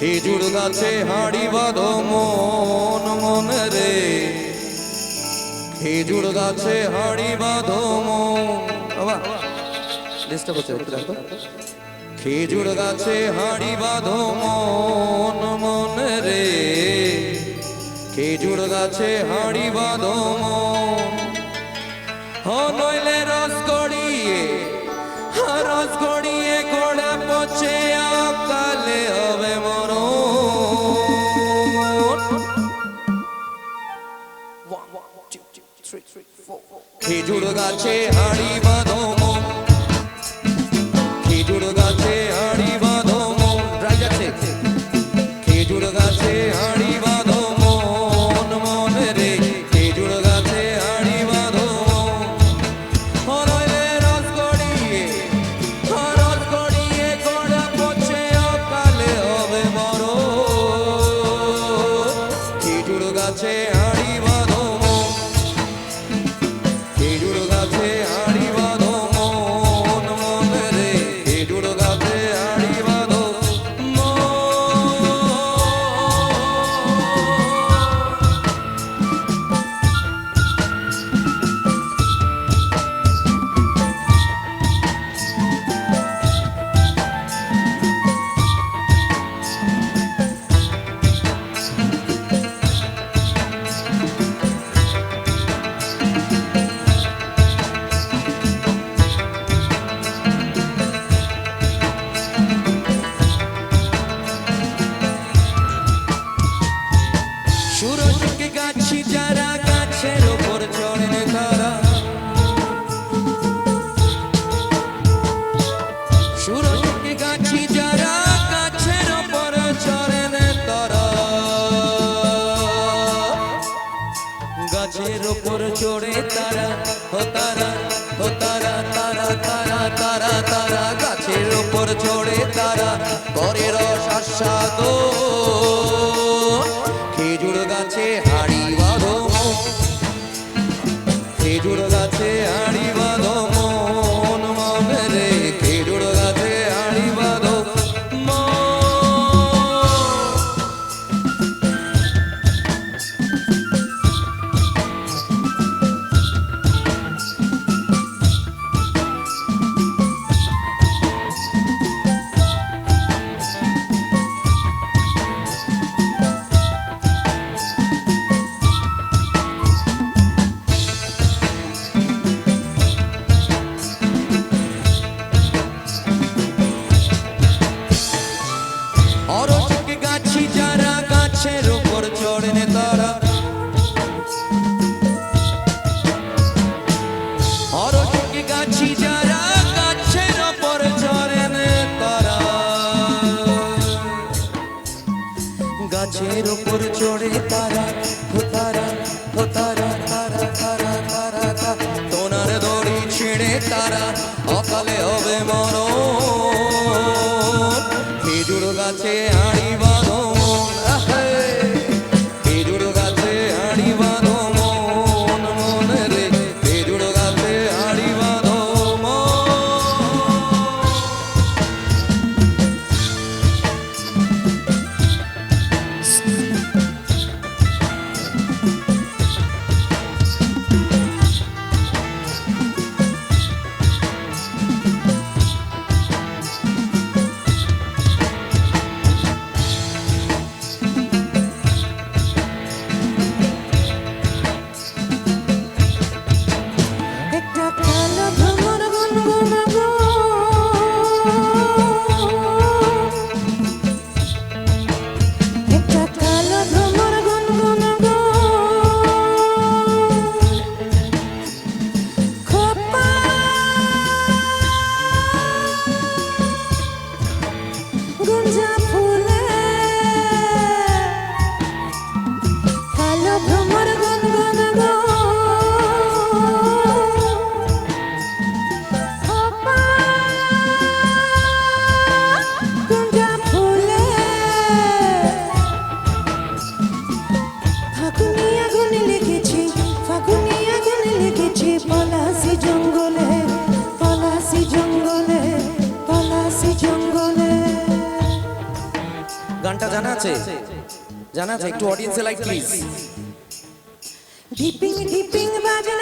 খেজুর গাছে হাড়ি বাঁধো মন, মনে রে। খেজুর গাছে হাড়ি বাঁধো মন। খেজুর গাছে হাড়ি বাঁধো মন, মনে রে। খেজুর গাছে হাড়ি বাঁধো মন। নইলে রস গড়িয়ে রস গড়িয়ে গোড়া পচে আকালে খেজুর গাছে হাড়ি বাঁধো খেজুর গাছের ওপর চড়ে তারা, ও তারা ও তারা তারা তারা তারা তারা গাছের ওপর চড়ে তারা করে রস আস্বাদ খেজুর গাছে গাছি যারা গাছের উপর চড়েন তারা। গাছের উপর চড়ে তারা তারা তারা তারা তোনার দড়ি ছিঁড়ে তারা, অকালে হবে মরণ। খেজুর গাছে হাড়ি গানটা জানা আছে? জানা আছে? একটু অডিয়েন্সে লাইক প্লিজ ঢিপিং ঢিপিং বাজনা